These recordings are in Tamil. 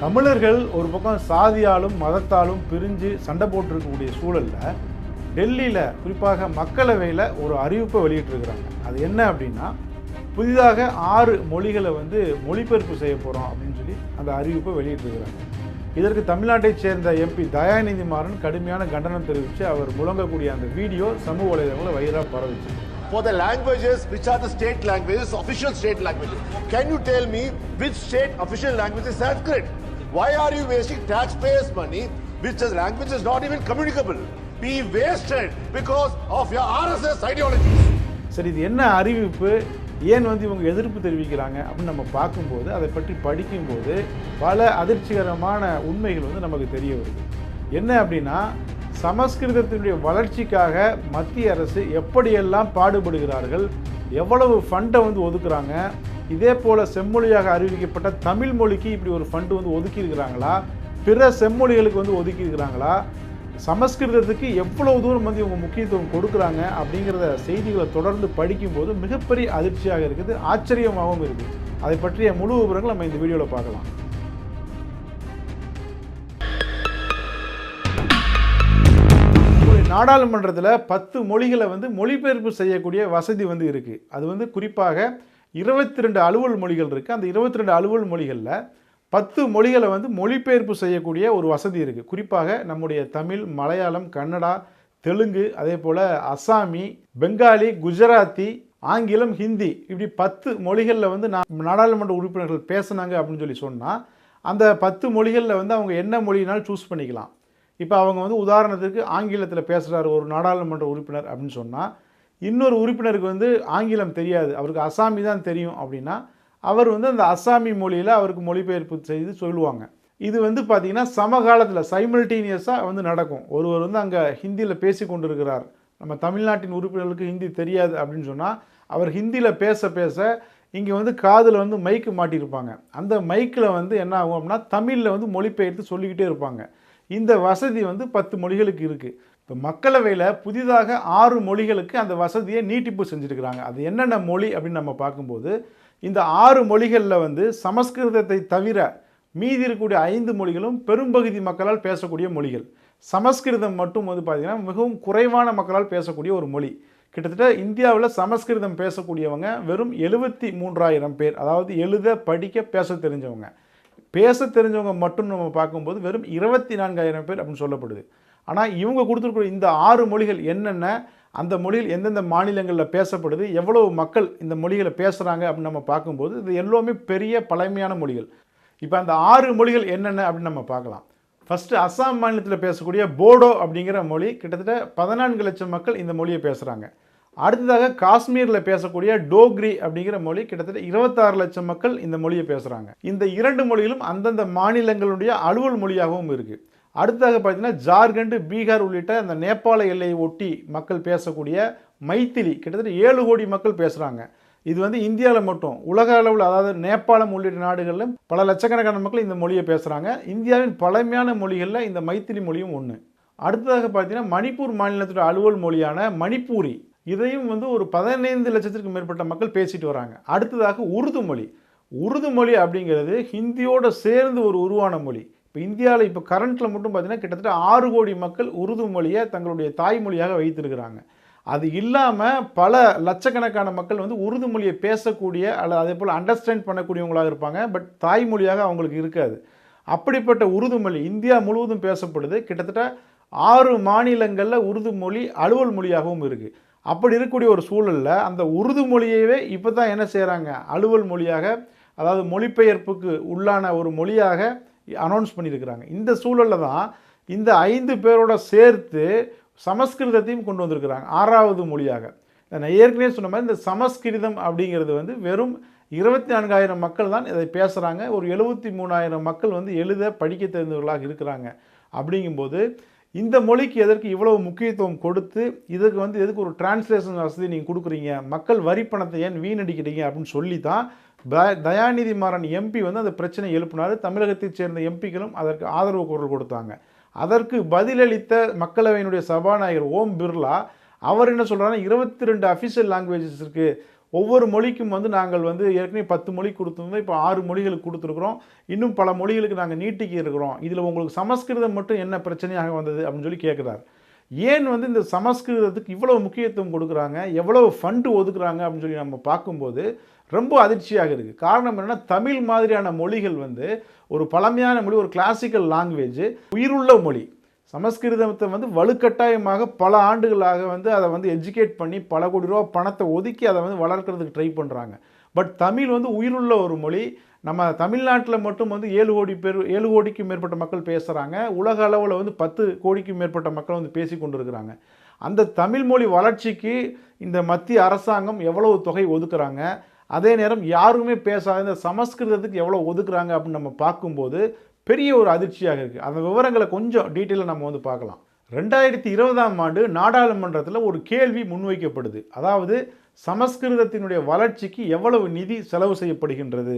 தமிழர்கள் ஒரு பக்கம் சாதியாலும் மதத்தாலும் பிரிஞ்சு சண்டை போட்டிருக்கக்கூடிய சூழலில் டெல்லியில் குறிப்பாக மக்களவையில் ஒரு அறிவிப்பை வெளியிட்டிருக்கிறாங்க அது என்ன அப்படின்னா புதிதாக ஆறு மொழிகளை வந்து மொழிபெயர்ப்பு செய்ய போகிறோம் அப்படின்னு சொல்லி அந்த அறிவிப்பை வெளியிட்டிருக்கிறாங்க இதற்கு தமிழ்நாட்டைச் சேர்ந்த எம்பி தயாநிதி மாறன் கடுமையான கண்டனம் தெரிவித்து அவர் முழங்கக்கூடிய அந்த வீடியோ சமூக வலைதளங்களை வைரா பரவிச்சு for the languages which are the state languages, official state languages. Can you tell me which state official language is Sanskrit? Why are you wasting taxpayers' money, which is language is not even communicable? Be wasted because of your RSS ideology. சரி இது என்ன அறிவிப்பு ஏன் வந்து இவங்க எதிர்ப்பு தெரிவிக்கிறாங்க அப்படின்னு நம்ம பார்க்கும்போது அதை பற்றி படிக்கும்போது பல அதிர்ச்சிகரமான உண்மைகள் வந்து நமக்கு தெரிய வருது என்ன அப்படின்னா சமஸ்கிருதத்தினுடைய வளர்ச்சிக்காக மத்திய அரசு எப்படியெல்லாம் பாடுபடுகிறார்கள் எவ்வளவு ஃபண்டை வந்து ஒதுக்குறாங்க இதே போல் செம்மொழியாக அறிவிக்கப்பட்ட தமிழ் மொழிக்கு இப்படி ஒரு ஃபண்டு வந்து ஒதுக்கியிருக்கிறாங்களா? பிற செம்மொழிகளுக்கு வந்து ஒதுக்கியிருக்கிறாங்களா? சமஸ்கிருதத்துக்கு எவ்வளவு தூரம் வந்து இவங்க முக்கியத்துவம் கொடுக்குறாங்க அப்படிங்கிறத செய்திகளை தொடர்ந்து படிக்கும்போது மிகப்பெரிய அதிர்ச்சியாக இருக்குது ஆச்சரியமாகவும் இருக்குது. அதை பற்றிய முழு விவரங்கள் நம்ம இந்த வீடியோவில் பார்க்கலாம். நாடாளுமன்றத்தில் பத்து மொழிகளை வந்து மொழிபெயர்ப்பு செய்யக்கூடிய வசதி வந்து இருக்குது அது வந்து குறிப்பாக இருபத்தி ரெண்டு அலுவல் மொழிகள் இருக்குது அந்த இருபத்தி ரெண்டு அலுவல் மொழிகளில் பத்து மொழிகளை வந்து மொழிபெயர்ப்பு செய்யக்கூடிய ஒரு வசதி இருக்குது குறிப்பாக நம்முடைய தமிழ் மலையாளம் கன்னடா தெலுங்கு அதே போல் அசாமி பெங்காலி குஜராத்தி ஆங்கிலம் ஹிந்தி இப்படி பத்து மொழிகளில் வந்து நான் நாடாளுமன்ற உறுப்பினர்கள் பேசுனாங்க அப்படின்னு சொல்லி சொன்னால் அந்த பத்து மொழிகளில் வந்து அவங்க என்ன மொழினாலும் சூஸ் பண்ணிக்கலாம். இப்போ அவங்க வந்து உதாரணத்துக்கு ஆங்கிலத்தில் பேசுகிறாரு ஒரு நாடாளுமன்ற உறுப்பினர் அப்படின்னு சொன்னால் இன்னொரு உறுப்பினருக்கு வந்து ஆங்கிலம் தெரியாது. அவருக்கு அசாமி தான் தெரியும் அப்படின்னா அவர் வந்து அந்த அசாமி மொழியில் அவருக்கு மொழிபெயர்ப்பு செய்து சொல்லுவாங்க. இது வந்து பார்த்திங்கன்னா சமகாலத்தில் சைமல்டேனியஸாக வந்து நடக்கும். ஒருவர் வந்து அங்கே ஹிந்தியில் பேசி கொண்டிருக்கிறார். நம்ம தமிழ்நாட்டின் உறுப்பினர்களுக்கு ஹிந்தி தெரியாது அப்படின்னு சொன்னால் அவர் ஹிந்தியில் பேச பேச இங்கே வந்து காதில் வந்து மைக்கு மாட்டியிருப்பாங்க. அந்த மைக்கில் வந்து என்ன ஆகும் அப்படின்னா தமிழில் வந்து மொழிபெயர்த்து சொல்லிக்கிட்டே இருப்பாங்க. இந்த வசதி வந்து பத்து மொழிகளுக்கு இருக்குது இப்போ மக்களவையில் புதிதாக ஆறு மொழிகளுக்கு அந்த வசதியை நீட்டிப்பு செஞ்சுருக்கிறாங்க. அது என்னென்ன மொழி அப்படின்னு நம்ம பார்க்கும்போது இந்த ஆறு மொழிகளில் வந்து சமஸ்கிருதத்தை தவிர மீதி இருக்கக்கூடிய ஐந்து மொழிகளும் பெரும்பகுதி மக்களால் பேசக்கூடிய மொழிகள். சமஸ்கிருதம் மட்டும் வந்து பார்த்திங்கன்னா மிகவும் குறைவான மக்களால் பேசக்கூடிய ஒரு மொழி. கிட்டத்தட்ட இந்தியாவில் சமஸ்கிருதம் பேசக்கூடியவங்க வெறும் எழுபத்தி மூன்றாயிரம் பேர். அதாவது எழுத படிக்க பேச தெரிஞ்சவங்க. பேச தெரிஞ்சவங்க மட்டும் நம்ம பார்க்கும்போது வெறும் இருபத்தி நான்காயிரம் பேர் அப்படின்னு சொல்லப்படுது. ஆனால் இவங்க கொடுத்துருக்கூடிய இந்த ஆறு மொழிகள் என்னென்ன அந்த மொழியில் எந்தெந்த மாநிலங்களில் பேசப்படுது எவ்வளவு மக்கள் இந்த மொழிகளை பேசுகிறாங்க அப்படின்னு நம்ம பார்க்கும்போது இது எல்லாமே பெரிய பழமையான மொழிகள். இப்போ அந்த ஆறு மொழிகள் என்னென்ன அப்படின்னு நம்ம பார்க்கலாம். ஃபஸ்ட்டு அஸ்ஸாம் மாநிலத்தில் பேசக்கூடிய போடோ அப்படிங்கிற மொழி கிட்டத்தட்ட பதினான்கு லட்சம் மக்கள் இந்த மொழியை பேசுகிறாங்க அடுத்ததாக காஷ்மீரில் பேசக்கூடிய டோக்ரி அப்படிங்கிற மொழி கிட்டத்தட்ட இருபத்தாறு லட்சம் மக்கள் இந்த மொழியை பேசுகிறாங்க இந்த இரண்டு மொழிகளும் அந்தந்த மாநிலங்களுடைய அலுவல் மொழியாகவும் இருக்குது அடுத்ததாக பார்த்தீங்கன்னா ஜார்க்கண்ட் பீகார் உள்ளிட்ட அந்த நேபாள எல்லையை ஒட்டி மக்கள் பேசக்கூடிய மைத்திலி கிட்டத்தட்ட ஏழு கோடி மக்கள் பேசுகிறாங்க இது வந்து இந்தியாவில் மட்டும் உலக அளவில் அதாவது நேபாளம் உள்ளிட்ட நாடுகளில் பல லட்சக்கணக்கான மக்கள் இந்த மொழியை பேசுகிறாங்க இந்தியாவின் பழமையான மொழிகளில் இந்த மைத்திலி மொழியும் ஒன்று அடுத்ததாக பார்த்தீங்கன்னா மணிப்பூர் மாநிலத்தோட அலுவல் மொழியான மணிப்பூரி. இதையும் வந்து ஒரு பதினைந்து லட்சத்திற்கு மேற்பட்ட மக்கள் பேசிட்டு வராங்க. அடுத்ததாக உருது மொழி. உருது மொழி அப்படிங்கிறது ஹிந்தியோட சேர்ந்து ஒரு உருவான மொழி. இப்போ இந்தியாவில் இப்போ கரண்ட்டில் மட்டும் பார்த்தீங்கன்னா கிட்டத்தட்ட ஆறு கோடி மக்கள் உருது மொழியை தங்களுடைய தாய்மொழியாக வைத்திருக்கிறாங்க. அது இல்லாமல் பல லட்சக்கணக்கான மக்கள் வந்து உருது மொழியை பேசக்கூடிய அல்லது அதே போல் அண்டர்ஸ்டாண்ட் பண்ணக்கூடியவங்களாக இருப்பாங்க பட் தாய்மொழியாக அவங்களுக்கு இருக்காது. அப்படிப்பட்ட உருது மொழி இந்தியா முழுவதும் பேசப்படுது. கிட்டத்தட்ட ஆறு மாநிலங்களில் உருது மொழி அலுவல் மொழியாகவும் இருக்குது அப்படி இருக்கக்கூடிய ஒரு சூழலில் அந்த உருது மொழியவே இப்போ தான் என்ன செய்கிறாங்க அலுவல் மொழியாக அதாவது மொழிபெயர்ப்புக்கு உள்ளான ஒரு மொழியாக அனௌன்ஸ் பண்ணியிருக்கிறாங்க. இந்த சூழலில் தான் இந்த ஐந்து பேரோட சேர்த்து சமஸ்கிருதத்தையும் கொண்டு வந்திருக்கிறாங்க. ஆறாவது மொழியாக. நான் ஏற்கனவே சொன்ன மாதிரி இந்த சமஸ்கிருதம் அப்படிங்கிறது வந்து வெறும் இருபத்தி நான்காயிரம் மக்கள் தான் இதை பேசுகிறாங்க ஒரு எழுபத்தி மூணாயிரம் மக்கள் வந்து எழுத படிக்க தெரிந்தவர்களாக இருக்கிறாங்க. அப்படிங்கும்போது இந்த மொழிக்கு எதற்கு இவ்வளவு முக்கியத்துவம் கொடுத்து இதுக்கு வந்து எதுக்கு ஒரு டிரான்ஸ்லேஷன் வசதி நீங்கள் கொடுக்குறீங்க? மக்கள் வரி பணத்தை ஏன் வீணடிக்கிறீங்க? அப்படின்னு சொல்லி தான் தயாநிதி மாறன் எம்பி வந்து அந்த பிரச்சனை எழுப்பினார். தமிழகத்தைச் சேர்ந்த எம்பிக்களும் அதற்கு ஆதரவு குரல் கொடுத்தாங்க. அதற்கு பதிலளித்த மக்களவையினுடைய சபாநாயகர் ஓம் பிர்லா அவர் என்ன சொல்கிறாருன்னா இருபத்தி ரெண்டு அஃபிஷியல் லாங்குவேஜஸ் இருக்குது ஒவ்வொரு மொழிக்கும் வந்து நாங்கள் வந்து ஏற்கனவே பத்து மொழி கொடுத்துருந்தோம். இப்போ ஆறு மொழிகளுக்கு கொடுத்துருக்குறோம். இன்னும் பல மொழிகளுக்கு நாங்கள் நீட்டிக்கி இருக்கிறோம். இதில் உங்களுக்கு சமஸ்கிருதம் மட்டும் என்ன பிரச்சனையாக வந்தது அப்படின்னு சொல்லி கேட்குறாரு ஏன் வந்து இந்த சமஸ்கிருதத்துக்கு இவ்வளோ முக்கியத்துவம் கொடுக்குறாங்க? எவ்வளவு ஃபண்டு ஒதுக்குறாங்க அப்படின்னு சொல்லி நம்ம பார்க்கும்போது ரொம்ப அதிர்ச்சியாக இருக்குது காரணம் என்னென்னா தமிழ் மாதிரியான மொழிகள் வந்து ஒரு பழமையான மொழி ஒரு கிளாசிக்கல் லாங்குவேஜ் உயிருள்ள மொழி. சமஸ்கிருதத்தை வந்து வலுக்கட்டாயமாக பல ஆண்டுகளாக வந்து அதை வந்து எஜுகேட் பண்ணி பல கோடி ரூபா பணத்தை ஒதுக்கி அதை வந்து வளர்க்கறதுக்கு ட்ரை பண்ணுறாங்க பட் தமிழ் வந்து உயிருள்ள ஒரு மொழி. நம்ம தமிழ்நாட்டில் மட்டும் வந்து ஏழு கோடி பேர் ஏழு கோடிக்கும் மேற்பட்ட மக்கள் பேசுகிறாங்க உலக அளவில் வந்து பத்து கோடிக்கும் மேற்பட்ட மக்கள் வந்து பேசி கொண்டிருக்கிறாங்க. அந்த தமிழ் மொழி வளர்ச்சிக்கு இந்த மத்திய அரசாங்கம் எவ்வளவு தொகை ஒதுக்குறாங்க? அதே நேரம் யாருமே பேசாத இந்த சமஸ்கிருதத்துக்கு எவ்வளோ ஒதுக்குறாங்க அப்படின்னு நம்ம பார்க்கும்போது பெரிய ஒரு அதிர்ச்சியாக இருக்குது அந்த விவரங்களை கொஞ்சம் டீட்டெயிலாக நம்ம வந்து பார்க்கலாம். ரெண்டாயிரத்தி இருபதாம் ஆண்டு நாடாளுமன்றத்தில் ஒரு கேள்வி முன்வைக்கப்படுது. அதாவது சமஸ்கிருதத்தினுடைய வளர்ச்சிக்கு எவ்வளவு நிதி செலவு செய்யப்படுகின்றது?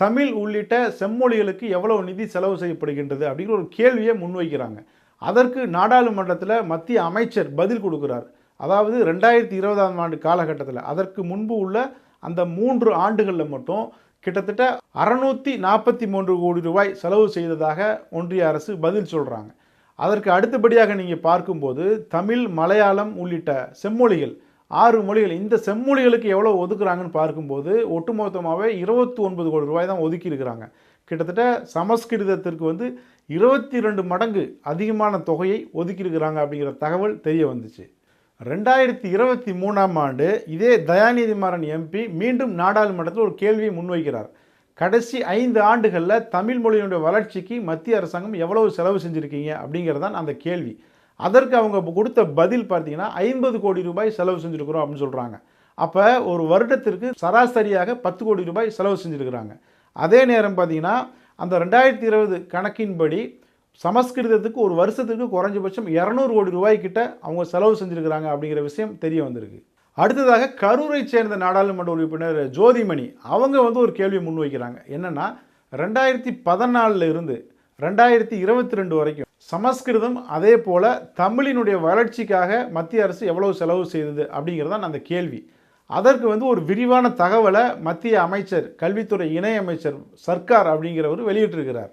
தமிழ் உள்ளிட்ட செம்மொழிகளுக்கு எவ்வளவு நிதி செலவு செய்யப்படுகின்றது? அப்படிங்கிற ஒரு கேள்வியை முன்வைக்கிறாங்க. அதற்கு நாடாளுமன்றத்தில் மத்திய அமைச்சர் பதில் கொடுக்குறார். அதாவது ரெண்டாயிரத்தி இருபதாம் ஆண்டு காலகட்டத்தில் அதற்கு முன்பு உள்ள அந்த மூன்று ஆண்டுகளில் மட்டும் கிட்டத்தட்ட அறநூற்றி நாற்பத்தி மூன்று கோடி ரூபாய் செலவு செய்ததாக ஒன்றிய அரசு பதில் சொல்கிறாங்க அதற்கு அடுத்தபடியாக நீங்கள் பார்க்கும்போது தமிழ் மலையாளம் உள்ளிட்ட செம்மொழிகள் ஆறு மொழிகள் இந்த செம்மொழிகளுக்கு எவ்வளோ ஒதுக்குறாங்கன்னு பார்க்கும்போது ஒட்டுமொத்தமாகவே இருபத்தி ஒன்பது கோடி ரூபாய் தான் ஒதுக்கி இருக்கிறாங்க. கிட்டத்தட்ட சமஸ்கிருதத்திற்கு வந்து இருபத்தி ரெண்டு மடங்கு அதிகமான தொகையை ஒதுக்கியிருக்கிறாங்க அப்படிங்கிற தகவல் தெரிய வந்துச்சு. ரெண்டாயிரத்தி இருபத்தி மூணாம் ஆண்டு இதே தயாநிதி மாறன் எம்பி மீண்டும் நாடாளுமன்றத்தில் ஒரு கேள்வியை முன்வைக்கிறார். கடைசி ஐந்து ஆண்டுகளில் தமிழ் மொழியினுடைய வளர்ச்சிக்கு மத்திய அரசாங்கம் எவ்வளவு செலவு செஞ்சுருக்கீங்க அப்படிங்கிறது தான் அந்த கேள்வி. அதற்கு அவங்க கொடுத்த பதில் பார்த்தீங்கன்னா ஐம்பது கோடி ரூபாய் செலவு செஞ்சுருக்குறோம் அப்படின்னு சொல்கிறாங்க அப்போ ஒரு வருடத்திற்கு சராசரியாக பத்து கோடி ரூபாய் செலவு செஞ்சுருக்கிறாங்க. அதே நேரம் பார்த்தீங்கன்னா அந்த ரெண்டாயிரத்தி இருபது கணக்கின்படி சமஸ்கிருதத்துக்கு ஒரு வருஷத்துக்கு குறைஞ்சபட்சம் இரநூறு கோடி ரூபாய்க்கிட்ட அவங்க செலவு செஞ்சுருக்கிறாங்க அப்படிங்கிற விஷயம் தெரிய வந்திருக்கு. அடுத்ததாக கரூரை சேர்ந்த நாடாளுமன்ற உறுப்பினர் ஜோதிமணி அவங்க வந்து ஒரு கேள்வி முன்வைக்கிறாங்க. என்னன்னா ரெண்டாயிரத்தி பதினாலில் இருந்து ரெண்டாயிரத்தி இருபத்தி ரெண்டு வரைக்கும் சமஸ்கிருதம் அதே போல் தமிழினுடைய வளர்ச்சிக்காக மத்திய அரசு எவ்வளவு செலவு செய்தது அப்படிங்கிறது தான் அந்த கேள்வி. அதற்கு வந்து ஒரு விரிவான தகவலை மத்திய அமைச்சர் கல்வித்துறை இணை அமைச்சர் சர்க்கார் அப்படிங்கிறவர் வெளியிட்டிருக்கிறார்.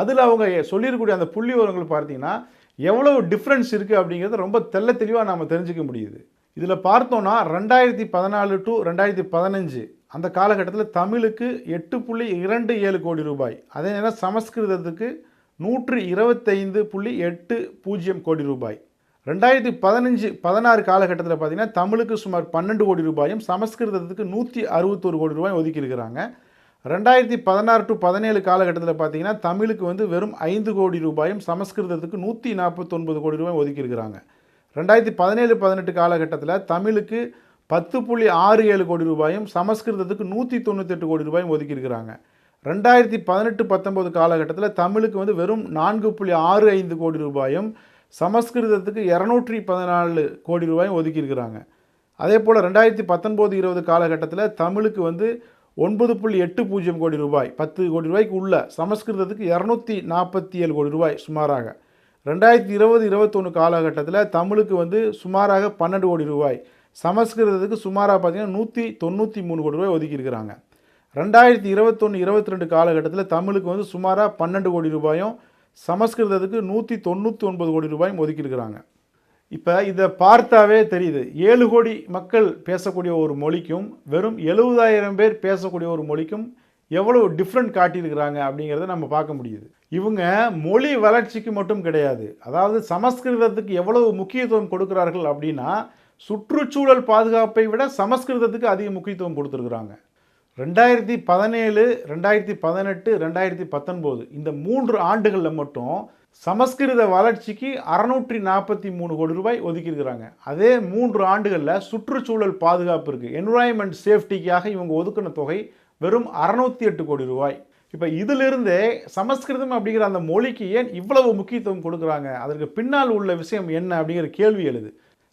அதில் அவங்க சொல்லியிருக்கக்கூடிய அந்த புள்ளி விவரங்கள் பார்த்தீங்கன்னா எவ்வளவு டிஃப்ரென்ஸ் இருக்குது அப்படிங்கிறத ரொம்ப தெள்ள தெளிவாக நாம் தெரிஞ்சுக்க முடியுது. இதில் பார்த்தோன்னா ரெண்டாயிரத்தி பதினாலு டு ரெண்டாயிரத்தி பதினஞ்சு அந்த காலகட்டத்தில் தமிழுக்கு எட்டு புள்ளி இரண்டு ஏழு கோடி ரூபாய். அதே நேரம் சமஸ்கிருதத்துக்கு நூற்று இருபத்தைந்து புள்ளி எட்டு பூஜ்ஜியம் கோடி ரூபாய். ரெண்டாயிரத்தி பதினஞ்சு பதினாறு காலகட்டத்தில் பார்த்தீங்கன்னா தமிழுக்கு சுமார் பன்னெண்டு கோடி ரூபாயும் சமஸ்கிருதத்துக்கு நூற்றி அறுபத்தொரு கோடி ரூபாய் ஒதுக்கியிருக்கிறாங்க. ரெண்டாயிரத்தி பதினாறு டு பதினேழு காலகட்டத்தில் பார்த்தீங்கன்னா தமிழுக்கு வந்து வெறும் ஐந்து கோடி ரூபாயும் சமஸ்கிருதத்துக்கு நூற்றி நாற்பத்தொன்பது கோடி ரூபாய் ஒதுக்கியிருக்கிறாங்க. ரெண்டாயிரத்தி பதினேழு பதினெட்டு காலகட்டத்தில் தமிழுக்கு பத்து புள்ளி ஆறு ஏழு கோடி ரூபாயும் சமஸ்கிருதத்துக்கு நூற்றி தொண்ணூத்தெட்டு கோடி ரூபாயும் ஒதுக்கியிருக்கிறாங்க. ரெண்டாயிரத்தி பதினெட்டு பத்தொம்போது காலகட்டத்தில் தமிழுக்கு வந்து வெறும் நான்கு புள்ளி ஆறு ஐந்து கோடி ரூபாயும் சமஸ்கிருதத்துக்கு இரநூற்றி பதினாலு கோடி ரூபாயும் ஒதுக்கியிருக்கிறாங்க. அதே போல் ரெண்டாயிரத்தி பத்தொம்போது இருபது காலகட்டத்தில் தமிழுக்கு வந்து ஒன்பது புள்ளி எட்டு பூஜ்ஜியம் கோடி ரூபாய். பத்து கோடி ரூபாய்க்கு உள்ள சமஸ்கிருதத்துக்கு இரநூத்தி நாற்பத்தி ஏழு கோடி ரூபாய் சுமாராக. ரெண்டாயிரத்தி இருபது இருபத்தொன்று காலகட்டத்தில் தமிழுக்கு வந்து சுமாராக பன்னெண்டு கோடி ரூபாய். சமஸ்கிருதத்துக்கு சுமாராக பார்த்தீங்கன்னா நூற்றி தொண்ணூற்றி மூணு கோடி ரூபாய் ஒதுக்கியிருக்கிறாங்க. ரெண்டாயிரத்தி இருபத்தொன்று இருபத்தி ரெண்டு காலகட்டத்தில் தமிழுக்கு வந்து சுமாராக பன்னெண்டு கோடி ரூபாயும் சமஸ்கிருதத்துக்கு நூற்றி தொண்ணூற்றி ஒன்பது கோடி ரூபாயும் ஒதுக்கியிருக்கிறாங்க. இப்போ இதை பார்த்தாவே தெரியுது. ஏழு கோடி மக்கள் பேசக்கூடிய ஒரு மொழிக்கும் வெறும் எழுபதாயிரம் பேர் பேசக்கூடிய ஒரு மொழிக்கும் எவ்வளோ டிஃப்ரெண்ட் காட்டியிருக்கிறாங்க அப்படிங்கிறத நம்ம பார்க்க முடியுது. இவங்க மொழி வளர்ச்சிக்கு மட்டும் கிடையாது. அதாவது சமஸ்கிருதத்துக்கு எவ்வளவு முக்கியத்துவம் கொடுக்கிறார்கள் அப்படின்னா சுற்றுச்சூழல் பாதுகாப்பை விட சமஸ்கிருதத்துக்கு அதிக முக்கியத்துவம் கொடுத்துருக்குறாங்க. ரெண்டாயிரத்தி பதினேழு ரெண்டாயிரத்தி பதினெட்டு ரெண்டாயிரத்தி பத்தொன்பது இந்த மூன்று ஆண்டுகளில் மட்டும் சமஸ்கிருத வளர்ச்சிக்கு அறநூற்றி நாற்பத்தி மூணு கோடி ரூபாய் ஒதுக்கியிருக்கிறாங்க. அதே மூன்று ஆண்டுகளில் சுற்றுச்சூழல் பாதுகாப்பு இருக்குது என்வரான்மெண்ட் சேஃப்டிக்காக இவங்க ஒதுக்கின தொகை வெறும் அறநூற்றி எட்டு கோடி ரூபாய். இப்போ இதிலிருந்தே சமஸ்கிருதம் அப்படிங்கிற அந்த மொழிக்கு ஏன் இவ்வளவு முக்கியத்துவம் கொடுக்குறாங்க? அதற்கு பின்னால் உள்ள விஷயம் என்ன அப்படிங்கிற கேள்வி எழுது.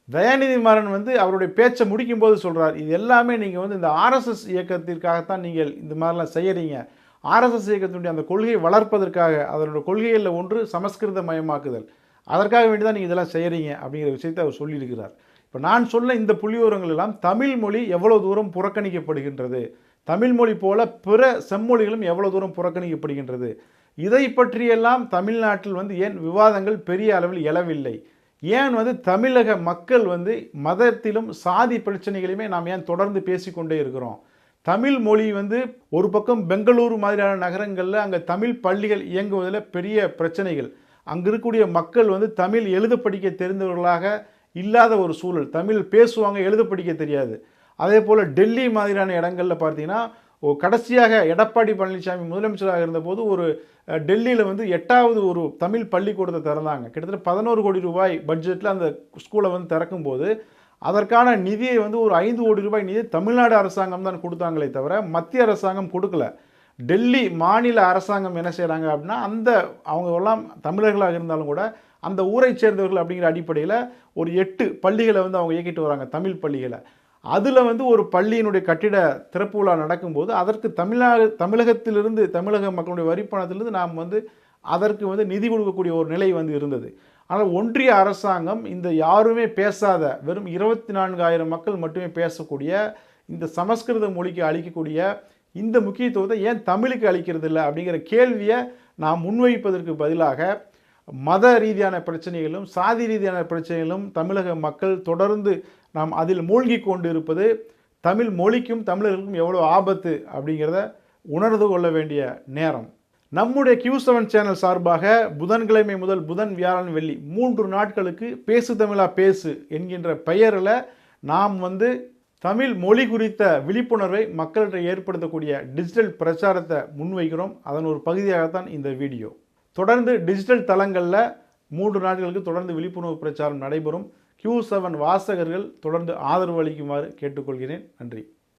தயாநிதி மாறன் வந்து அவருடைய பேச்சை முடிக்கும்போது சொல்கிறார் இது எல்லாமே நீங்கள் வந்து இந்த ஆர்எஸ்எஸ் இயக்கத்திற்காகத்தான் நீங்கள் இந்த மாதிரிலாம் செய்கிறீங்க ஆர்எஸ்எஸ் இயக்கத்தினுடைய அந்த கொள்கையை வளர்ப்பதற்காக அதனுடைய கொள்கைகளில் ஒன்று சமஸ்கிருத மயமாக்குதல் அதற்காக வேண்டி தான் நீங்கள் இதெல்லாம் செய்கிறீங்க அப்படிங்கிற விஷயத்தை அவர் சொல்லியிருக்கிறார். இப்போ நான் சொல்ல இந்த புள்ளிவிவரங்கள் எல்லாம் தமிழ் மொழி எவ்வளோ தூரம் புறக்கணிக்கப்படுகின்றது? தமிழ் மொழி போல பிற செம்மொழிகளும் எவ்வளோ தூரம் புறக்கணிக்கப்படுகின்றது? இதை பற்றியெல்லாம் தமிழ்நாட்டில் வந்து ஏன் விவாதங்கள் பெரிய அளவில் எழவில்லை? ஏன் வந்து தமிழக மக்கள் வந்து மதத்திலும் சாதி பிரச்சனைகளையுமே நாம் ஏன் தொடர்ந்து பேசிக்கொண்டே இருக்கிறோம்? தமிழ் மொழி வந்து ஒரு பக்கம் பெங்களூரு மாதிரியான நகரங்களில் அங்கே தமிழ் பள்ளிகள் இயங்குவதில் பெரிய பிரச்சனைகள். அங்கே இருக்கக்கூடிய மக்கள் வந்து தமிழ் எழுத படிக்க தெரிந்தவர்களாக இல்லாத ஒரு சூழல். தமிழ் பேசுவாங்க எழுத படிக்க தெரியாது. அதே போல் டெல்லி மாதிரியான இடங்களில் பார்த்தீங்கன்னா ஓ கடைசியாக எடப்பாடி பழனிசாமி முதலமைச்சராக இருந்தபோது ஒரு டெல்லியில் வந்து எட்டாவது ஒரு தமிழ் பள்ளிக்கூடத்தை திறந்தாங்க. கிட்டத்தட்ட பதினோரு கோடி ரூபாய் பட்ஜெட்டில் அந்த ஸ்கூலை வந்து திறக்கும்போது அதற்கான நிதியை வந்து ஒரு ஐந்து கோடி ரூபாய் நிதி தமிழ்நாடு அரசாங்கம் தான் கொடுத்தாங்களே தவிர மத்திய அரசாங்கம் கொடுக்கல. டெல்லி மாநில அரசாங்கம் என்ன செய்கிறாங்க அப்படின்னா அந்த அவங்க எல்லாம் தமிழர்களாக இருந்தாலும் கூட அந்த ஊரை சேர்ந்தவர்கள் அப்படிங்கிற அடிப்படையில் ஒரு எட்டு பள்ளிகளை வந்து அவங்க இயக்கிட்டு வராங்க தமிழ் பள்ளிகளை. அதில் வந்து ஒரு பள்ளியினுடைய கட்டிட திறப்பு விழா நடக்கும்போது அதற்கு தமிழ்நாடு தமிழகத்திலிருந்து தமிழக மக்களுடைய வரிப்பணத்திலிருந்து நாம் வந்து அதற்கு வந்து நிதி கொடுக்கக்கூடிய ஒரு நிலை வந்து இருந்தது. ஆனால் ஒன்றிய அரசாங்கம் இந்த யாருமே பேசாத வெறும் இருபத்தி நான்காயிரம் மக்கள் மட்டுமே பேசக்கூடிய இந்த சமஸ்கிருத மொழிக்கு அளிக்கக்கூடிய இந்த முக்கியத்துவத்தை ஏன் தமிழுக்கு அளிக்கிறது இல்லை அப்படிங்கிற கேள்வியை நாம் முன்வைப்பதற்கு பதிலாக மத ரீதியான பிரச்சனைகளும் சாதி ரீதியான பிரச்சனைகளும் தமிழக மக்கள் தொடர்ந்து நாம் அதில் மூழ்கி கொண்டு இருப்பது தமிழ் மொழிக்கும் தமிழர்களுக்கும் எவ்வளோ ஆபத்து அப்படிங்கிறத உணர்ந்து கொள்ள வேண்டிய நேரம். நம்முடைய கியூ செவன் சேனல் சார்பாக புதன்கிழமை முதல் புதன் வியாழன் வெள்ளி மூன்று நாட்களுக்கு பேசு தமிழா பேசு என்கின்ற பெயரில் நாம் வந்து தமிழ் மொழி குறித்த விழிப்புணர்வை மக்களிடையே ஏற்படுத்தக்கூடிய டிஜிட்டல் பிரச்சாரத்தை முன்வைக்கிறோம். அதன் ஒரு பகுதியாகத்தான் இந்த வீடியோ தொடர்ந்து டிஜிட்டல் தளங்களில் மூன்று நாட்களுக்கு தொடர்ந்து விழிப்புணர்வு பிரச்சாரம் நடைபெறும். கியூ செவன் வாசகர்கள் தொடர்ந்து ஆதரவு அளிக்குமாறு கேட்டுக்கொள்கிறேன். நன்றி.